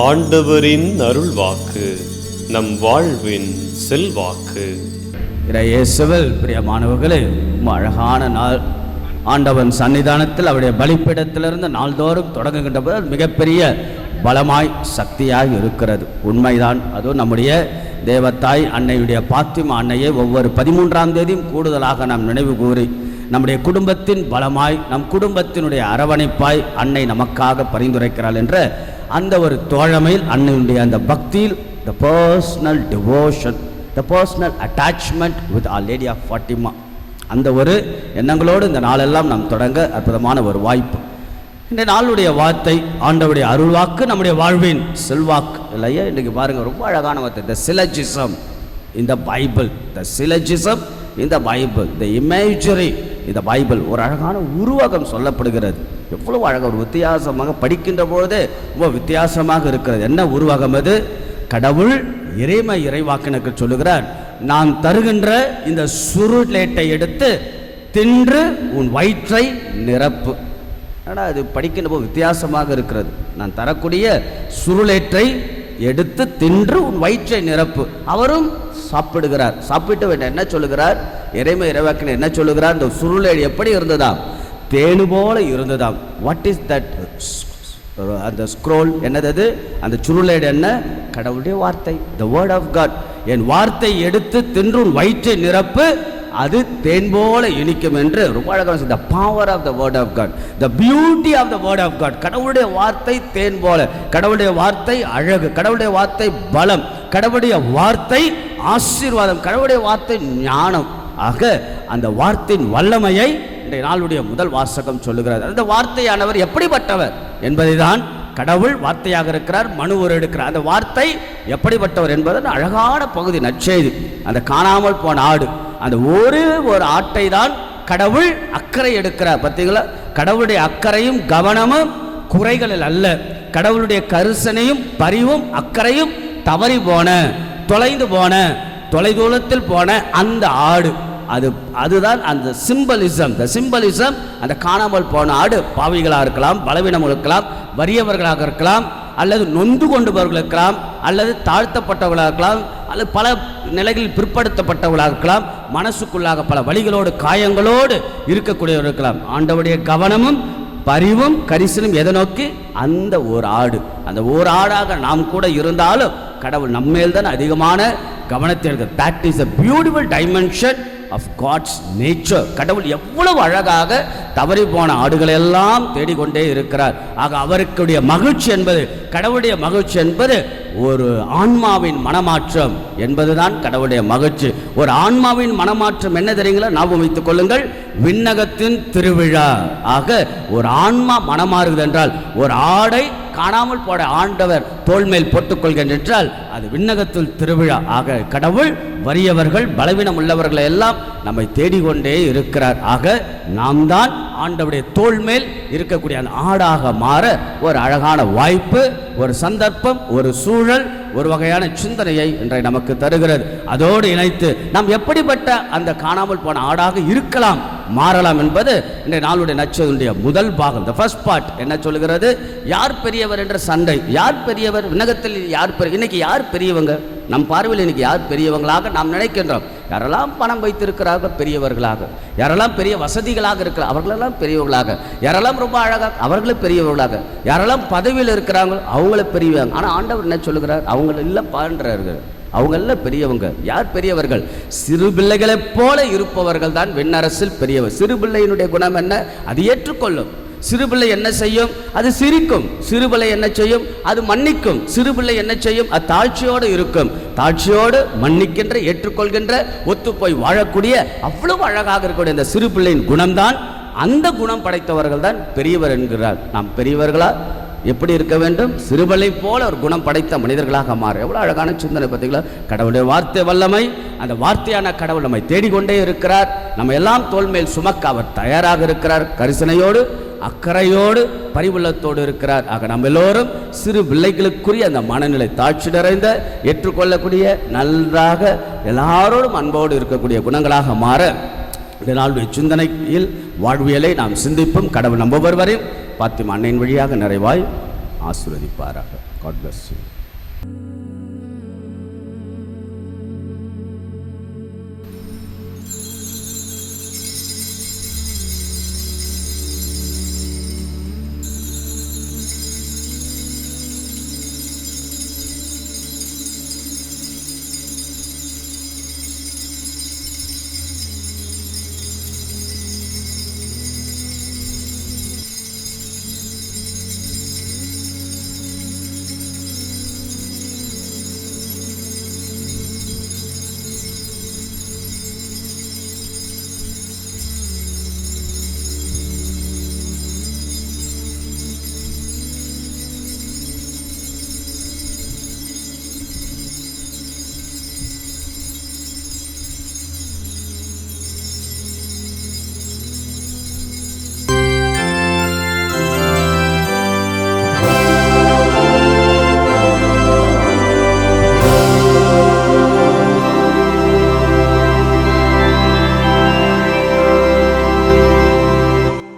ஆண்டவரின் அருள் வாக்கு நம் வாழ்வின் செல்வாக்கு. இறையேசுவல் பிரியமானவர்களே அழகான நாள். ஆண்டவன் சன்னிதானத்தில் அவருடைய பலிப்பிடத்திலிருந்து நாள்தோறும் தொடங்குகின்ற போது அது மிகப்பெரிய பலமாய் சக்தியாய் இருக்கிறது. உண்மைதான். அதுவும் நம்முடைய தேவத்தாய் அன்னையுடைய பாத்திமா அன்னையை ஒவ்வொரு பதிமூன்றாம் தேதியும் கூடுதலாக நாம் நினைவு கூறி நம்முடைய குடும்பத்தின் பலமாய் நம் குடும்பத்தினுடைய அரவணைப்பாய் அன்னை நமக்காக பரிந்துரைக்கிறாள் என்ற அந்த ஒரு தோழமையில் அன்னையுடைய அந்த பக்தியில் the personal devotion the personal attachment with our lady of Fatima அந்த ஒரு எண்ணங்களோடு இந்த நாளெல்லாம் நாம் தொடங்க அற்புதமான ஒரு வாய்ப்பு. இந்த நாளுடைய வார்த்தை ஆண்டவுடைய அருள்வாக்கு நம்முடைய வாழ்வின் செல்வாக்கு. இல்லையா? இன்றைக்கு பாருங்கள் ரொம்ப அழகான வார்த்தை. த சிலஜிசம் இந்த பைபிள் த சிலஜிசம் இந்த பைபிள் த இமேஜரி இந்த பைபிள் ஒரு அழகான உருவகம் சொல்லப்படுகிறது. எவ்வளவு அழகாக ஒரு வித்தியாசமாக படிக்கின்ற பொழுதே ரொம்ப வித்தியாசமாக இருக்கிறது. என்ன உருவகம் அது? கடவுள் இறைமை இறைவாக்கினுக்கு சொல்லுகிறார் நான் தருகின்ற இந்த சுருளேட்டை எடுத்து தின்று உன் வயிற்றை நிரப்பு. ஆனால் அது படிக்கின்ற போது வித்தியாசமாக இருக்கிறது. நான் தரக்கூடிய சுருளேற்றை எடுத்து தின்று உன் வயிற்றை நிரப்பு. அவரும் சாப்பிடுகிறார். சாப்பிட்டு என்ன சொல்லுகிறார்? இறைமை இறைவாக்கின என்ன சொல்லுகிறார்? இந்த சுருளேடு எப்படி இருந்ததாம்? தேனு போல இருந்ததாம். வாட் இஸ் தட் அந்த ஸ்க்ரோல் என்னது அந்த சுருளேடு என்ன? கடவுளுடைய வார்த்தை. த வேர்ட் ஆஃப் காட் என் வார்த்தை எடுத்து தின்று உன் வயிற்றை நிரப்பு. அது தேன் போல இனிக்கும் என்று ரொம்ப அழகாக the power of the word of God the beauty of the word of God கடவுளுடைய வார்த்தை தேன் போல. கடவுளுடைய வார்த்தை அழகு. கடவுளுடைய வார்த்தை பலம். கடவுளுடைய வார்த்தை ஆசீர்வாதம். கடவுளுடைய வார்த்தை ஞானம். ஆக அந்த வார்த்தையின் வல்லமையை இன்றைய நாளுடைய முதல் வாசகம் சொல்லுகிறார் அந்த வார்த்தையானவர் எப்படிப்பட்டவர் என்பதை தான் கடவுள் வார்த்தையாக இருக்கிறார் மனு ஒரு எடுக்கிறார். அந்த வார்த்தை எப்படிப்பட்டவர் என்பது அழகான பகுதி நற்செய்தி. அந்த காணாமல் போன ஆடு. அந்த ஒரு ஒரு ஆட்டை தான் கடவுள் அக்கறை எடுக்கிறார். பார்த்தீங்களா? கடவுளுடைய அக்கறையும் கவனமும் குறைகளில் அல்ல. கடவுளுடைய கரிசனையும் பரிவும் அக்கறையும் தவறி போன தொலைந்து போன தொலைதூரத்தில் போன அந்த ஆடு. அது அதுதான் அந்த சிம்பலிசம் த சிம்பலிசம் அந்த காணாமல் போன ஆடு பாவிகளாக இருக்கலாம் பலவீனம் இருக்கலாம் வறியவர்களாக இருக்கலாம் அல்லது நொந்து கொண்டவர்கள் இருக்கலாம் அல்லது தாழ்த்தப்பட்டவர்களாக இருக்கலாம் அல்லது பல நிலைகளில் பிற்படுத்தப்பட்டவர்களாக இருக்கலாம் மனசுக்குள்ளாக பல வழிகளோடு காயங்களோடு இருக்கக்கூடியவர்கள் இருக்கலாம். ஆண்டவுடைய கவனமும் பரிவும் கரிசனும் எதை நோக்கி? அந்த ஒரு ஆடு. அந்த ஒரு ஆடாக நாம் கூட இருந்தாலும் கடவுள் நம்மேல் தான் அதிகமான கவனத்தில் that is a beautiful dimension of God's nature கடவுள் எவ்வளவு அழகாக தவறி போன ஆடுகளை எல்லாம் தேடிக்கொண்டே இருக்கிறார். ஆக அவருக்குடைய மகிழ்ச்சி என்பது கடவுளுடைய மகிழ்ச்சி என்பது ஒரு ஆன்மாவின் மனமாற்றம் என்பதுதான் கடவுளுடைய மகிழ்ச்சி. ஒரு ஆன்மாவின் மனமாற்றம் என்ன தெரியுங்களா? ஞாபகம் வைத்துக் கொள்ளுங்கள். விண்ணகத்தின் திருவிழா. ஆக ஒரு ஆன்மா மனமாறுகிறது என்றால் ஒரு ஆடை காணாமல் போட ஆண்டவர் தோல் மேல் என்றால் அது விண்ணகத்தில் திருவிழா. ஆக கடவுள் வறியவர்கள் பலவீனம் உள்ளவர்களை எல்லாம் நம்மை தேடிக்கொண்டே இருக்கிறார். ஆக நாம் தான் ஆண்டவுடைய தோல் மேல் இருக்கக்கூடிய அந்த ஆடாக மாற ஒரு அழகான வாய்ப்பு ஒரு சந்தர்ப்பம் ஒரு சூழல் ஒரு வகையான சிந்தனையை இன்றை நமக்கு தருகிறது. அதோடு இணைத்து நாம் எப்படிப்பட்ட அந்த காணாமல் போன ஆடாக இருக்கலாம் மாறலாம் என்பது இன்றைய நாளுடைய நச்சதுடைய முதல் பாகம். த ஃபர்ஸ்ட் பார்ட் என்ன சொல்லுகிறது? யார் பெரியவர் என்ற சண்டை. யார் பெரியவர்? விண்ணகத்தில் யார் பெரிய இன்னைக்கு யார் பெரியவங்க? நம் பார்வையில் இன்னைக்கு யார் பெரியவங்களாக நாம் நினைக்கின்றோம். யாரெல்லாம் பணம் வைத்திருக்கிறார்கள்? பெரியவர்களாக. யாரெல்லாம் பெரிய வசதிகளாக இருக்கிற அவர்களெல்லாம் பெரியவர்களாக. யாரெல்லாம் ரொம்ப அழகாக அவர்களும் பெரியவர்களாக. யாரெல்லாம் பதவியில் இருக்கிறாங்களோ அவங்கள பெரியவங்க. ஆனால் ஆண்டவர் என்ன சொல்லுகிறார்? அவங்கள எல்லாம் பான்றார்கள் அவங்கள பெரியவங்க. யார் பெரியவர்கள்? சிறு பிள்ளைகளைப் போல இருப்பவர்கள் தான் வெண்ணரசில் பெரியவர். சிறு பிள்ளையினுடைய குணம் என்ன? அது ஏற்றுக்கொள்ளும். சிறுபிள்ளை என்ன செய்யும்? அது சிரிக்கும். சிறுபிள்ளை என்ன செய்யும்? அது மன்னிக்கும். சிறுபிள்ளை என்ன செய்யும்? அது தாழ்ச்சியோடு இருக்கும். தாழ்ச்சியோடு மன்னிக்கின்ற ஏற்றுக்கொள்கின்ற ஒத்துப்போய் வாழக்கூடிய அவ்வளவு அழகாக இருக்கக்கூடிய இந்த சிறு பிள்ளையின் குணம்தான் அந்த குணம் படைத்தவர்கள் தான் பெரியவர் என்கிறார். நாம் பெரியவர்களா? எப்படி இருக்க வேண்டும்? சிறுவலை போல ஒரு குணம் படைத்த மனிதர்களாக மாறு. எவ்வளோ அழகான சிந்தனை பார்த்தீங்களா? கடவுளுடைய வார்த்தை வல்லமை அந்த வார்த்தையான கடவுள் நம்மை தேடிக்கொண்டே இருக்கிறார். நம்ம எல்லாம் தோல் மேல் சுமக்க அவர் தயாராக இருக்கிறார். கரிசனையோடு அக்கறையோடு பரிவுள்ளத்தோடு இருக்கிறார். ஆக நம்ம எல்லோரும் சிறு பிள்ளைகளுக்குரிய அந்த மனநிலை தாட்சி நிறைந்த ஏற்றுக்கொள்ளக்கூடிய நன்றாக எல்லாரோடும் அன்போடு இருக்கக்கூடிய குணங்களாக மாற. இந்த சிந்தனையில் வாழ்வியலை நாம் சிந்திப்போம் கடவுள் நம்புபவர் வரையும் பாத்திமா அன்னையின் வழியாக நிறைவாய் ஆசீர்வதிப்பாராக. God bless you